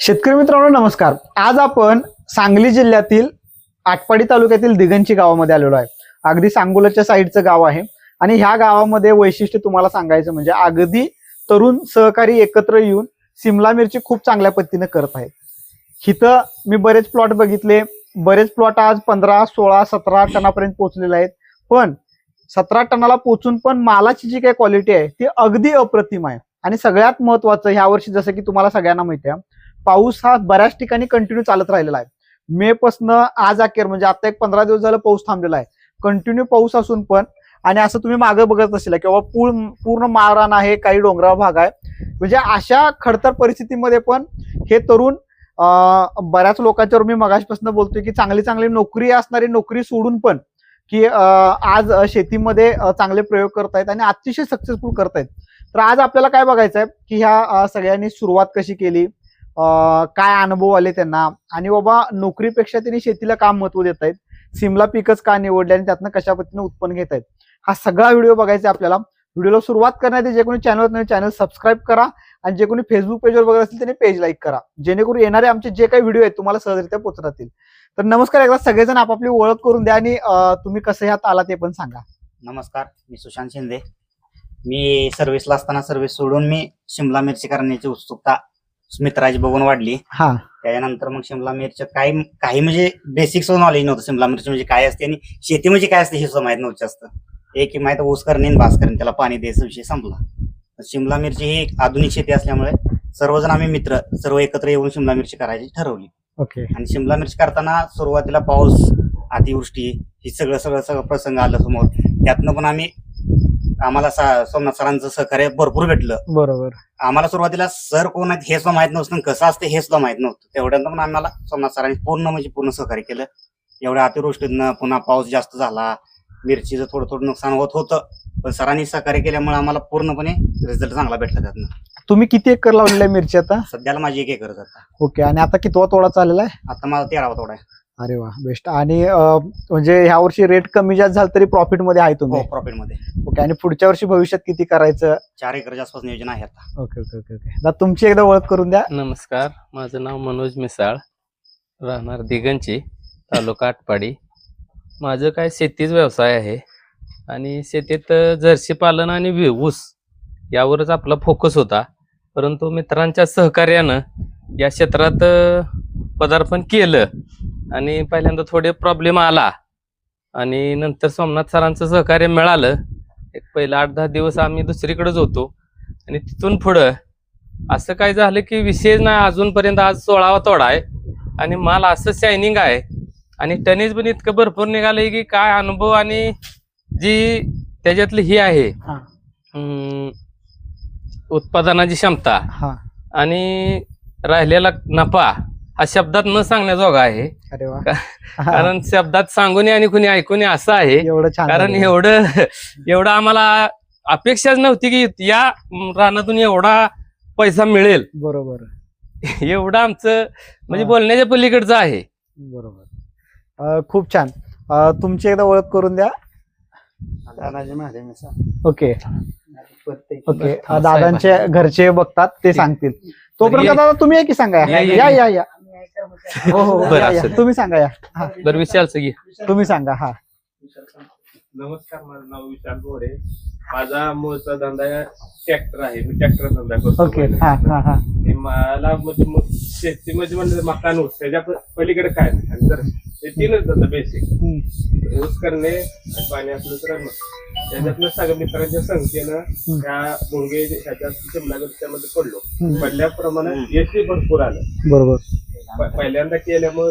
शेतकरी मित्रांनो नमस्कार. आज आपण सांगली जिल्ह्यातील आटपाडी तालुक्यातील दिगंची गावामध्ये आलेलो आहे. अगदी सांगोलाच्या साईडचं गाव आहे. आणि ह्या गावामध्ये वैशिष्ट्य तुम्हाला सांगायचं म्हणजे अगदी तरुण सहकारी एकत्र येऊन सिमला मिरची खूप चांगल्या पद्धतीने करत आहेत. इथं मी बरेच प्लॉट बघितले. बरेच प्लॉट आज पंधरा सोळा सतरा टनापर्यंत पोहोचलेले आहेत. पण सतरा टनाला पोचून पण मालाची जी काही क्वालिटी आहे ती अगदी अप्रतिम आहे. आणि सगळ्यात महत्वाचं ह्या वर्षी जसं की तुम्हाला सगळ्यांना माहिती आहे पाऊस हा बऱ्याच ठिकाणी कंटिन्यू चालत राहिलेला आहे. मे पासनं आज अखेर म्हणजे आता एक पंधरा दिवस झालं पाऊस थांबलेला आहे. कंटिन्यू पाऊस असून पण आणि असं तुम्ही मागे बघत असेल किंवा पूर्ण पूर्ण माळरान आहे काही डोंगराळ भाग आहे. म्हणजे अशा खडतर परिस्थितीमध्ये पण हे तरुण बऱ्याच लोकांच्यावर मी मगाशपासून बोलतोय की चांगली चांगली नोकरी असणारी नोकरी सोडून पण की आज शेतीमध्ये चांगले प्रयोग करतायत आणि अतिशय सक्सेसफुल करतायत. तर आज आपल्याला काय बघायचं आहे की ह्या सगळ्यांनी सुरुवात कशी केली? काय अनुभव आले त्यांना? आणि बाबा नोकरीपेक्षा त्यांनी शेतीला काम महत्त्व देत आहेत सिमला पीकच का निवडले आणि त्यातनं कशा पद्धतीने उत्पन्न घेत आहेत हा सगळा व्हिडिओ बघायचा आपल्याला. व्हिडिओला सुरुवात करण्याआधी जे कोणी चॅनल नाही चॅनल सबस्क्राईब करा आणि जे कोणी फेसबुक पेजवर बघत असतील त्यांनी पेज लाईक करा. जेणेकरून येणारे आमचे जे काही व्हिडिओ आहेत तुम्हाला सहजरित्या पोचरातील राहतील. तर नमस्कार एकदा सगळेजण आपापली ओळख करून द्या आणि तुम्ही कसं ह्यात आला ते पण सांगा. नमस्कार मी सुशांत शिंदे. मी सर्व्हिसला असताना सर्व्हिस सोडून मी शिमला मिरची करण्याची उत्सुकता मित्राची बघून वाढली. हा. त्याच्यानंतर मग शिमला मिरची काही काही म्हणजे बेसिक नॉलेज नव्हतं. शिमला मिरची म्हणजे काय असते आणि शेती म्हणजे काय असते हे सुद्धा माहीत नव्हतं जास्त. एक माहीत ऊस करणे आणि भास करणे त्याला पाणी द्यायचा विषय संपला. शिमला मिरची ही एक आधुनिक शेती असल्यामुळे सर्वजण आम्ही मित्र सर्व एकत्र येऊन शिमला मिरची करायची ठरवली. ओके आणि शिमला मिरची करताना सुरुवातीला पाऊस अतिवृष्टी ही सगळं सगळं सगळं प्रसंग आलं समोर. त्यातनं पण आम्ही आम्हाला सा- सोमनाथ सरांचं सहकार्य भरपूर भेटलं. बरोबर. आम्हाला सुरुवातीला सर कोण आहेत हे सुद्धा माहीत नव्हतं आणि कसं असतं हे सुद्धा माहीत नव्हतं. तेवढ्यानं पण आम्हाला सोमनाथ सरांनी पूर्ण म्हणजे पूर्ण सहकार्य केलं. एवढ्या अतिवृष्टीनं पुन्हा पाऊस जास्त झाला मिरचीचं थोडं थोडं नुकसान होत होतं पण सरांनी सहकार्य केल्यामुळे आम्हाला पूर्णपणे रिझल्ट चांगला भेटला त्यातनं. तुम्ही किती एकर लावलेला आहे मिरची आता? सध्याला माझी एक एकर आता. ओके आणि आता कितवा तोडा चाललेला आहे? आता माझा तेरावा तोडा आहे. अरे वा बेस्ट आणि अं, म्हणजे ह्या वर्षी रेट कमी जास्त झालं तरी प्रॉफिटमध्ये आहे तुम्ही? हो प्रॉफिटमध्ये. ओके आणि पुढच्या वर्षी भविष्यात किती करायचं? चार एकरच्या आसपास नियोजन आहे आता. ओके ओके ओके ओके दादा, तुमची एकदा ओळख करून द्या. नमस्कार माझं नाव मनोज मिसाळ. राहणार दिगंची तालुका आटपाडी. माझं काय शेतीच व्यवसाय आहे. आणि शेतीत अ, जर्सी पालन आणि वी- ऊस यावरच आपला फोकस होता. परंतु मित्रांच्या सहकार्यानं या क्षेत्रात अ, पदार्पण केलं. आणि पहिल्यांदा थोडे प्रॉब्लेम आला. आणि नंतर सोमनाथ सरांचं सहकार्य मिळालं. एक पहिला आठ दहा दिवस आम्ही दुसरीकडेच होतो. आणि तिथून पुढं असं काय झालं की विशेष नाही अजूनपर्यंत आज सोळावा तोडा आहे. आणि माल असं शायनिंग आहे. आणि टनेज पण इतकं भरपूर निघालंय की काय अनुभव आणि जी त्याच्यातली ही आहे. उत्पादनाची क्षमता. आणि राहिलेला नफा. हा शब्दात न सांगण्याजोगा आहे. अरे वा. कारण शब्दात सांगून आणि कुणी ऐकून असं आहे. एवढं छान कारण झालं. एवढं एवढं आम्हाला अपेक्षाच नव्हती की या रानातून एवढा पैसा मिळेल. बरोबर. एवढं आमचं म्हणजे हा. बोलण्याच्या पलीकडचं आहे. बरोबर. अं, खूप छान. अं, तुमची एकदा ओळख करून द्या. तानाजी महादेव ओके. ओके. अं, दादांचे घरचे बघतात ते सांगतील. तोपर्यंत ये. दादा तुम्ही या की सांगा. या, या, या या. या या. हो हो बरं, या, या. असं. तुम्ही सांगा या. हा. बरं विशाल सगळी. तुम्ही सांगा हा. नमस्कार माझं नाव विशाल बोरे. माझा मूळचा धंदा ट्रॅक्टर आहे. मी ट्रॅक्टर धंदा करतो ओके हा हा हा. आणि मला म्हणजे मग शेती म्हणजे मकान ऊस त्याच्या प- पलीकडे काय नाही. आणि तर हे तीनच धंदा बेसिक हम्म. ऊस करणे आणि पाणी असलं तर मग. त्याच्यातलं सगळ्या मित्रांच्या संख्येनं त्या भोंगे ह्याच्यात शिमला त्यामध्ये पडलो. हम्म. पडल्याप्रमाणे यशही भरपूर आलं. बरोबर. प- पहिल्यांदा केल्यामुळे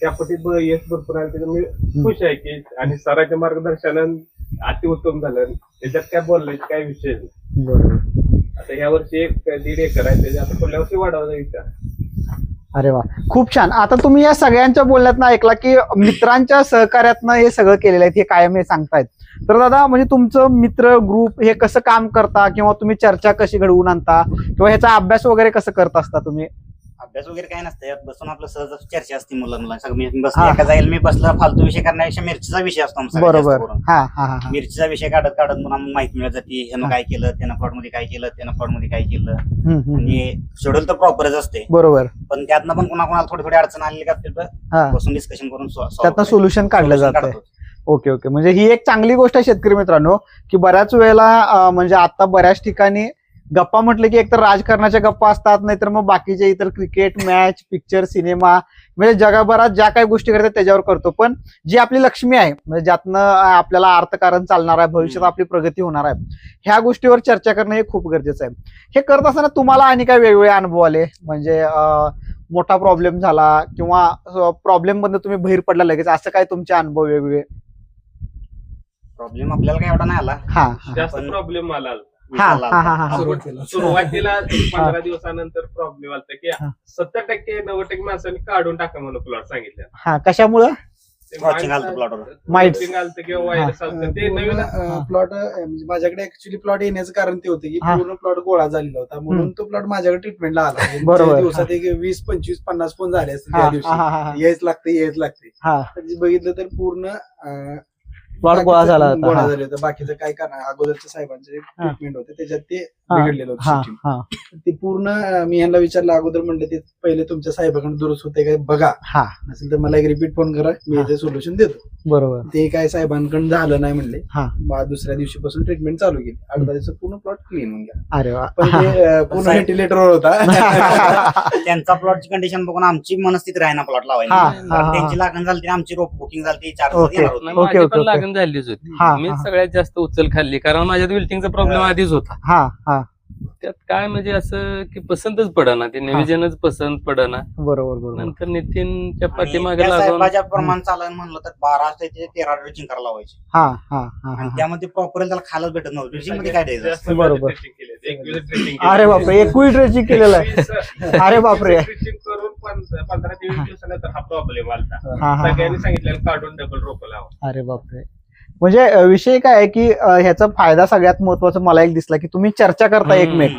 त्या पटीत ब- यश भरपूर आलं. त्याच्यामुळे खुश आहे की आणि सराच्या मार्गदर्शनानं अतिउत्तम झालं. त्याच्यात काय बोलण्याचे काय विषय नाही. बरोबर. आता ह्या वर्षी एक दीड एकर आहे त्याच्या आता पुढल्या वर्षी वाढवायचा विचार अरे वा. खूप छान. आता तुम्ही या सगळ्यांच्या बोलण्यातनं ऐकला की मित्रांच्या सहकार्यातनं हे सगळं केलेलं आहे हे कायम हे सांगतायत. तर दादा म्हणजे तुमचं मित्र ग्रुप हे कसं काम करता? किंवा तुम्ही चर्चा कशी घडवून आणता? किंवा ह्याचा अभ्यास वगैरे कसं करत असता तुम्ही? अभ्यास वगैरे काय नसतं यात बसून आपलं सहज चर्चा असते मुलं मुलं सगळं मी बसलो हा. एका जाईल मी बसला फालतू विषय करण्यापेक्षा मिरचीचा विषय असतो आमचा सगळ्यात जास्त बरोबर करून. हा हा हा हा. मिरचीचा विषय काढत काढत पुन्हा माहिती मिळत जाते ह्यानं हा. काय केलं त्यानं प्लॉटमध्ये काय केलं त्यानं प्लॉटमध्ये काय केलं हम्म, हम्म. आणि शेड्यूल तर प्रॉपरच असते बरोबर पण त्यातनं पण कुणा कुणाला थोडी थोडी अडचण आलेली का हा बसून डिस्कशन करून सो- solve त्यातनं करायचं. सोल्युशन काढलं Solution जातंय काढतो. ओके ओके म्हणजे ही एक चांगली गोष्ट आहे शेतकरी मित्रांनो की बऱ्याच वेळेला अं, म्हणजे आता बऱ्याच ठिकाणी गप्पा म्हटलं की एकतर राजकारणाच्या गप्पा असतात नाहीतर मग बाकीचे इतर क्रिकेट मॅच पिक्चर सिनेमा म्हणजे जगभरात ज्या काही गोष्टी करतात त्याच्यावर करतो. पण जी आपली लक्ष्मी आहे म्हणजे ज्यातनं आपल्याला अर्थकारण चालणार आहे भविष्यात. आपली प्रगती होणार आहे ह्या गोष्टीवर चर्चा करणं हे खूप गरजेचं आहे. हे करत असताना तुम्हाला आणि काय वेगवेगळे अनुभव आले? म्हणजे मोठा प्रॉब्लेम झाला किंवा प्रॉब्लेम मधनं तुम्ही बाहेर पडला लगेच? असं काय तुमचे अनुभव वेगवेगळे? प्रॉब्लेम आपल्याला काय एवढा नाही आला. हा जास्त प्रॉब्लेम आला. हा विषयाला हा हा हा हा. सुरुवातीला पंधरा दिवसानंतर प्रॉब्लेम आला की हा. सत्तर टक्के नव्वद टक्के माणसांनी काढून टाका म्हणून प्लॉट सांगितलं हा कशामुळं ते Scorching माणसं- आलतं plot वर. Mites. Scorching आलतं किंवा व्हायरस आलतं ते नवीन प्लॉट म्हणजे माझ्याकडे ऍक्च्युली प्लॉट येण्याचं कारण ते होतं की हा. पूर्ण प्लॉट गोळा झालेला होता म्हणून. तो प्लॉट माझ्याकडे ट्रीटमेंटला आला म्हणजे बरोबर. त्या दिवसात एक वीस पंचवीस पन्नास फोन झाले असतील हा त्या हा हा हा यायच लागते यायच लागते हा तर जे बघितलं तर पूर्ण प्लॉट गोळा झाला होता. बाकीचं काय करणार अगोदरच्या साहेबांचे ट्रीटमेंट होते. त्याच्यात ते. बिघडलेलं होतं हा system. हा ते पूर्ण मी यांना विचारलं अगोदर म्हणलं ते पहिले तुमच्या साहेबाकडे दुरुस्त होते काय बघा हा नसेल तर मला एक रिपीट फोन करा मी हा. याचे सोल्युशन देतो बरोबर ते काय साहेबांकडून झालं नाही म्हणले हा. मग दुसऱ्या दिवशीपासून ट्रीटमेंट चालू केली अर्धा दिवसात पूर्ण प्लॉट क्लीन होऊन गेला अरे वा पण ते अं, पूर्ण साहेब- व्हेंटिलेटरवर होता त्यांचा प्लॉटची कंडिशन बघून आमची मनस्थिती राहीना प्लॉट हा, लावायला हा, हा. त्यांची लागण झाली आमची रोप बुकिंग झाली चार Okay. दिवस येणार होते. नाही, ओके, माझी ओके, पण ओके. लागण झालीच होती हा, मी हा. सगळ्यात जास्त उचल खाल्ली कारण माझ्यात विल्टिंगचा प्रॉब्लेम. आधीच होता हा हा त्यात काय म्हणजे असं की पसंतच पडना ते नियोजनच पसंत पडना. बरोबर बरोबर. नंतर नितीनच्या पाठीमागे लागून साहेबाच्या प्रमाण चालन म्हणलं तर बारा ते तेरा ड्रेसिंग करायला लावायचे. हा हा हा आणि हा. त्यामध्ये प्रॉपर त्याला खायलाच भेटत नव्हतं. ड्रेसिंगमध्ये काय द्यायचं? जास्त बरोबर. dressing केले. एकवीस dressing अरे. बापरे एकूण ड्रेसिंग केलेलं आहे. एकवीस- अरे बापरे. dressing करून पण- पंधरा ते वीस दिवसानंतर हा प्रॉब्लेम आलता. हा हा सगळ्यांनी. सांगितलं काढून डबल रोप लावा. अरे बापरे. म्हणजे विषय काय आहे की ह्याचा फायदा सगळ्यात महत्त्वाचा मला एक दिसला की तुम्ही चर्चा करता. एकमेक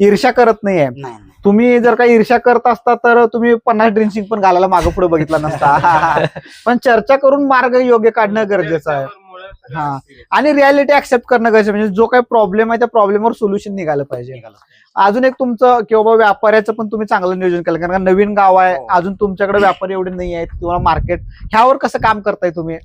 ईर्ष्या करत नाहीये नाही नाही. तुम्ही जर काही ईर्ष्या करत असता तर तुम्ही पन्नास ड्रिंकिंग पण घालायला मागं पुढे बघितला नसता पण चर्चा करून मार्ग योग्य काढणं गरजेचं आहे हा. आणि रियालिटी ऍक्सेप्ट करणं गरजेचं. म्हणजे जो काही प्रॉब्लेम आहे त्या प्रॉब्लेमवर सोल्युशन निघालं पाहिजे. अजून एक तुमचं किंवा बाबा व्यापाऱ्याचं पण तुम्ही चांगलं नियोजन केलं कारण का नवीन गाव आहे हो. अजून तुमच्याकडे व्यापारी एवढे नाही आहेत किंवा मार्केट ह्यावर कसं काम करताय तुम्ही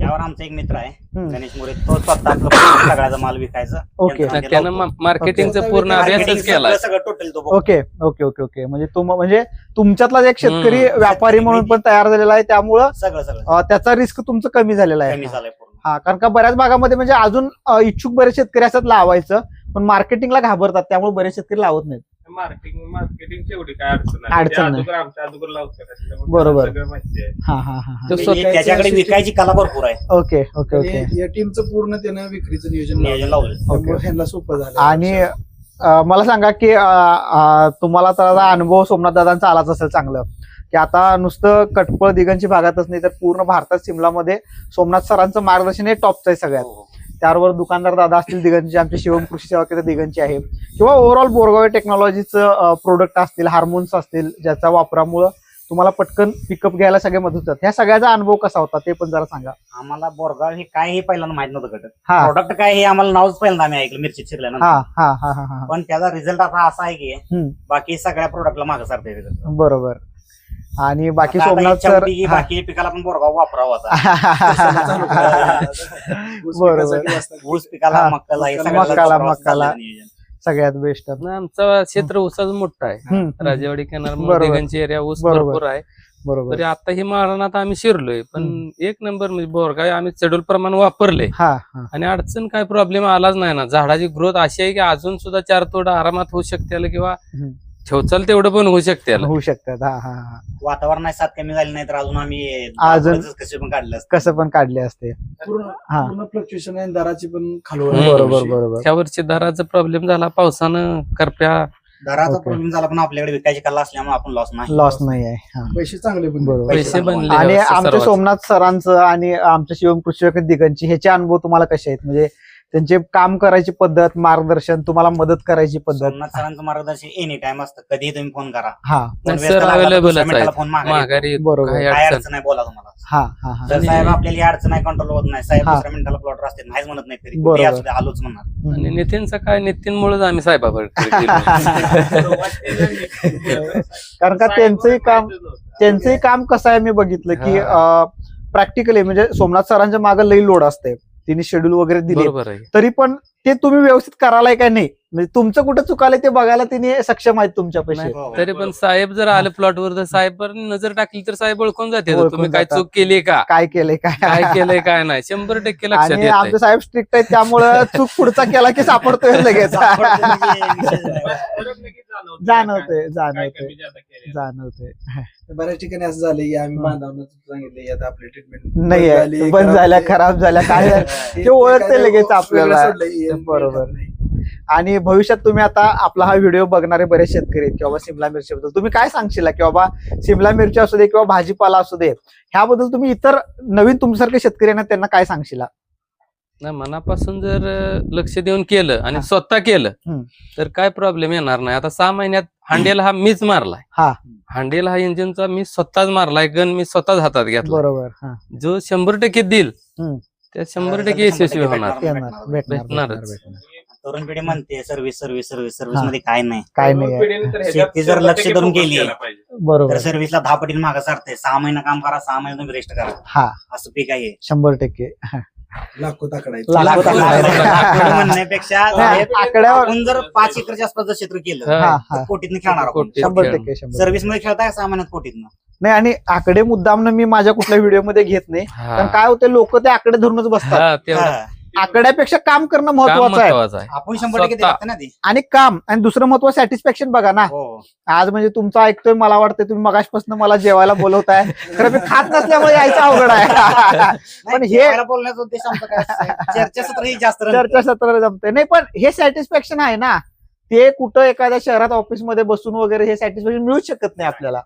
यावर आमचा एक मित्र आहे. गणेश मोरे तो स्वतः आपलं सगळ्याचा माल विकायचा ओके. त्यानं. मार्केटिंगचा. पूर्ण अभ्यासच केला सगळं total. Okay okay okay okay म्हणजे तुम म्हणजे तुमच्यातलाच एक शेतकरी. व्यापारी म्हणून पण तयार झालेला आहे त्यामुळं सगळं सगळं त्याचा रिस्क तुमचं कमी झालेला कमी आहे हा कारण का बऱ्याच भागामध्ये म्हणजे अजून इच्छुक बरेच शेतकरी असतात लावायचं पण मार्केटिंगला घाबरतात त्यामुळे बरेच शेतकरी लावत नाहीत. मार्केटिंग मार्केटिंगची एवढी काय अडचण त्याच्यामुळे बरोबर. हा हा हा हा. म्हणजे त्याच्याकडे विकायची कला भरपूर आहे. Okay okay okay. या टीमचं पूर्ण त्यानं विक्रीचं नियोजन नियोजन लावलं सोपं झालं. आणि मला सांगा की तुम्हाला तर अनुभव सोमनाथ दादांचा आलाच असेल चांगलं. की आता नुसतं कटपळ दिगंची भागातच नाही तर पूर्ण भारतात सिमलामध्ये सोमनाथ सरांचं मार्गदर्शन हे टॉपचं आहे सगळ्यात. हो, त्याबरोबर दुकानदार दादा असतील दिगंची आमचे शिवम कृषी सेवा केंद्र दिगंची आहे. किंवा ओव्हरऑल बोरगावे टेक्नॉलॉजीचं प्रोडक्ट असतील हार्मोन्स असतील ज्याच्या वापरामुळं तुम्हाला पटकन पिकअप घ्यायला सगळे मदत होतात. ह्या सगळ्याचा अनुभव कसा होता ते पण जरा सांगा. आम्हाला बोरगाव हे काय हे पहिल्यांदा माहीत नव्हतं घटक हा. प्रोडक्ट काय हे आम्हाला नावच पहिल्यांदा आम्ही ऐकलं मिरची शिरल्यानंतर. हा हा हा हा हा. पण त्याचा रिझल्ट आता असा आहे की हम्म, बाकी सगळ्या प्रोडक्टला मागे सरता बरोबर. आणि बाकी आता सोमनाथ इच्छा सर होती की बाकी पिकाला पण बोरगाव वापरावा आता बरोबर. ऊस पिकाला हा. मक्काला हे मक्काला, सगळ्याला मक्काला, वापरावं असं मक्काला. चाललंय नियोजन. सगळ्यात बेस्ट आमचा क्षेत्र ऊसाचं मोठं आहे राजेवाडी किनार बरोबर. एरिया ऊस बरोबर. भरपूर आहे बरोबर तरी आता ही मारणात आम्ही शिरलोय पण एक नंबर म्हणजे बोरगाय आम्ही चेडूल प्रमाण वापरले हा हा आणि अडचण काय प्रॉब्लेम आलाच नाही ना झाडाची ग्रोथ अशी आहे की अजून सुद्धा चार तोड आरामात होऊ शकते किंवा हम्म. ठेवचाल तेवढं पण होऊ शकते होऊ शकतात हा हा हा वातावरणात साथ कमी झाली नाही तर अजून आम्ही अजून- दाखवतच कसे पण काढलं असतं. कसं पण काढले असते पूर्ण हा. पूर्ण फ्लक्च्युएशन आहे दराची पण खालवर हम्म. बरोबर बरोबर त्या वर्षी दराचा प्रॉब्लेम झाला पावसानं करप्या दराचा. प्रॉब्लेम झाला पण आपल्याकडे विकायची कला असल्यामुळे आपण लॉस नाही लॉस नाही आहे हा पैसे चांगले पण बरोबर. पैसे बनले. आणि आमच्या. सोमनाथ सरांचं आणि आमच्या शिवम कृषी दिगंची ह्याचे अनुभव तुम्हाला कसे आहेत म्हणजे त्यांचे काम करायची पद्धत मार्गदर्शन तुम्हाला मदत करायची पद्धत सोमनाथ सरांचं मार्गदर्शन एनी टाइम असतं कधीही तुम्ही फोन करा हा नाही, सर अवेलेबल फोन. माघारी येतो. बरोबर. काही काय अडचण अडचण नाही बोला तुम्हाला हा हा हा आणि- साहेब आपल्याला ही अडचण नाही कंट्रोल होत नाही साहेब हा. दुसऱ्या मिनिटाला प्लॉटर असते नाहीच म्हणत नाही तरी बरोबर. कुठेही असू दे, आलोच म्हणणार आणि नितीनचं काय नितीनमुळेच आम्ही साहेबाकडे गेलो. कारण का त्यांचंही काम त्यांचंही काम कसं आहे मी बघितलं की प्रॅक्टिकली म्हणजे सोमनाथ सरांच्या मागे लई लोड असते तिने शेड्यूल वगैरे दिले तरी पण ते तुम्ही व्यवस्थित करायलाय का नाही? म्हणजे तुमचं कुठं चुकालंय ते बघायला तिने सक्षम आहेत तुमच्या पैसे. तरी पण साहेब जर आले प्लॉटवर तर साहेब नजर टाकली तर साहेब ओळखून जाते. तुम्ही काय. चूक केली का? काय केलंय काय? काय केलंय काय नाही. शंभर टक्के लक्षात आमचे साहेब स्ट्रिक्ट आहेत त्यामुळं चूक पुढचा केला की सापडतोय लगेच. जाणवतंय जाणवतंय जाणवतंय. बऱ्याच ठिकाणी असं झालं की आम्ही बांधावून सांगितले आता आपली ट्रीटमेंट नाही बंद झाल्या खराब झाल्या काय ते ओळखते लगेच आपल्याला. बरोबर. आणि भविष्यात तुम्ही आता आपला हा व्हिडिओ बघणारे बरेच शेतकरी आहेत किंवा सिमला मिरची बद्दल. तुम्ही काय सांगशील की बाबा सिमला मिरची असू दे किंवा भाजीपाला असू दे ह्याबद्दल तुम्ही इतर नवीन तुमच्यासारखे शेतकरी आहेत ना, त्यांना काय सांगशील? नाही मनापासून जर लक्ष देऊन केलं आणि. स्वतः केलं. तर काय प्रॉब्लेम येणार नाही आता सहा महिन्यात हांडेला हा मीच मारलाय हा. हांडेला हा इंजिनचा मी स्वतःच मारलाय गन मी स्वतःच हातात घेतला बरोबर हा. जो शंभर टक्के देईल हम्म. त्या शंभर टक्के यशस्वी होणार येणार भेटणार भेटणारच. तरुण पिढी म्हणते सर्व्हिस सर्व्हिस सर्व्हिस सर्व्हिस हा. मध्ये काय नाही काय नाही. शेती जर लक्ष धरून केली. बरोबर तर सर्व्हिसला दहा पटीने मागे सारते सहा महिना काम करा सहा महिने तुम्ही रेस्ट करा हा असं पीक आहे शंभर टक्के लाखो ताकडायचं लाखो लाखो ताकद आहे. लाखो म्हणण्यापेक्षा नाही, साहेब, आकड्यावर आपण जर पाच एकरच्या आसपास जर क्षेत्र केलं हा. हा तर हा कोटीतनं खेळणार आपण. शंभर. टक्के शंभर सर्व्हिसमध्ये खेळताय सहा महिन्यात कोटीतनं नाही आणि आकडे मुद्दामनं मी माझ्या कुठल्या व्हिडिओमध्ये घेत नाही हा. कारण काय होते लोक ते आकडे धरूनच बसतात हा, तेवढं हा. आकड्यापेक्षा काम करणं महत्वाचं आहे. आपण शंभर टक्के स्वतः. देतात ना ते. आणि काम आणि दुसरं महत्त्व सॅटिस्फॅक्शन बघा ना. हो. आज म्हणजे तुमचं ऐकतोय मला वाटतं तुम्ही मगाशपासून मला जेवायला बोलवताय. खरं मी खात नसल्यामुळे यायचं अवघड आहे. पण हे- जेवायला बोलण्याचा उद्देश आमचा काय असतं? चर्चासत्र ही जास्त रंगतं. चर्चा सत्र जमते. नाही पण हे सॅटिस्फॅक्शन आहे ना. ते कुठं एखाद्या शहरात ऑफिसमध्ये बसून वगैरे हे सॅटिस्फॅक्शन मिळूच शकत नाही आपल्याला.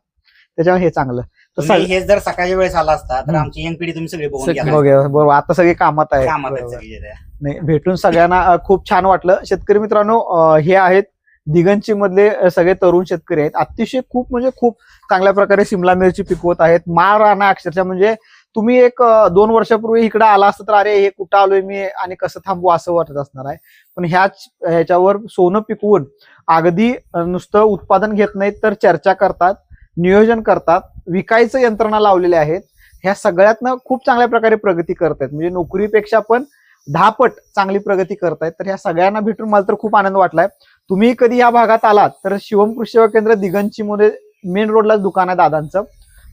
त्याच्यामुळे हे चांगलं. तुम्ही हेच जर सकाळच्या वेळेस आला असता तर. आमची यंग पिढी तुम्ही सगळे बघून बरोबर. आता सगळे कामात आहे कामात आहेत बरोबर. सगळी जे ते. नाही भेटून सगळ्यांना अ, खूप छान वाटलं. शेतकरी मित्रांनो अ, हे आहेत दिगंची मधले अ, सगळे तरुण शेतकरी आहेत. अतिशय खूप म्हणजे खूप चांगल्या प्रकारे सिमला मिरची पिकवत आहेत. माळ राहणं अक्षरशः म्हणजे तुम्ही एक अ, दोन वर्षापूर्वी इकडे आला असतं तर अरे हे कुठं आलोय मी आणि कसं थांबू असं वाटत असणार आहे. पण ह्याच ह्याच्यावर सोनं पिकवून अगदी अ, नुसतं उत्पादन घेत नाहीत तर चर्चा करतात. नियोजन करतात विकायचं यंत्रणा लावलेले आहेत ह्या सगळ्यातनं खूप चांगल्या प्रकारे प्रगती करतायत. म्हणजे नोकरीपेक्षा पण दहा पट चांगली प्रगती करतायत. तर ह्या सगळ्यांना भेटून मला तर खूप आनंद वाटलाय. तुम्ही कधी या भागात आलात तर शिवम कृषी सेवा केंद्र दिगंचीमध्ये मेन रोडलाच दुकान आहे दादांचं.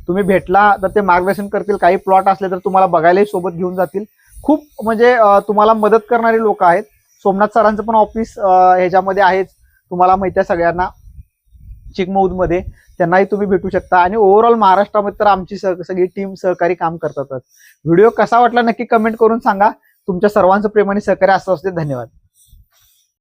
तुम्ही भेटला तर ते मार्गदर्शन करतील. काही प्लॉट असले तर तुम्हाला बघायलाही सोबत घेऊन जातील. खूप म्हणजे तुम्हाला मदत करणारे लोक आहेत. सोमनाथ सरांचं पण ऑफिस ह्याच्यामध्ये आहेच. तुम्हाला माहिती आहे सगळ्यांना. चिकमौदमध्ये त्यांनाही तुम्ही भेटू शकता. आणि ओव्हरऑल महाराष्ट्रामध्ये तर आमची सगळी टीम सहकारी काम करतातच. व्हिडिओ कसा वाटला नक्की कमेंट करून सांगा. तुमच्या सर्वांचं प्रेम आणि सहकार्य असं असते धन्यवाद.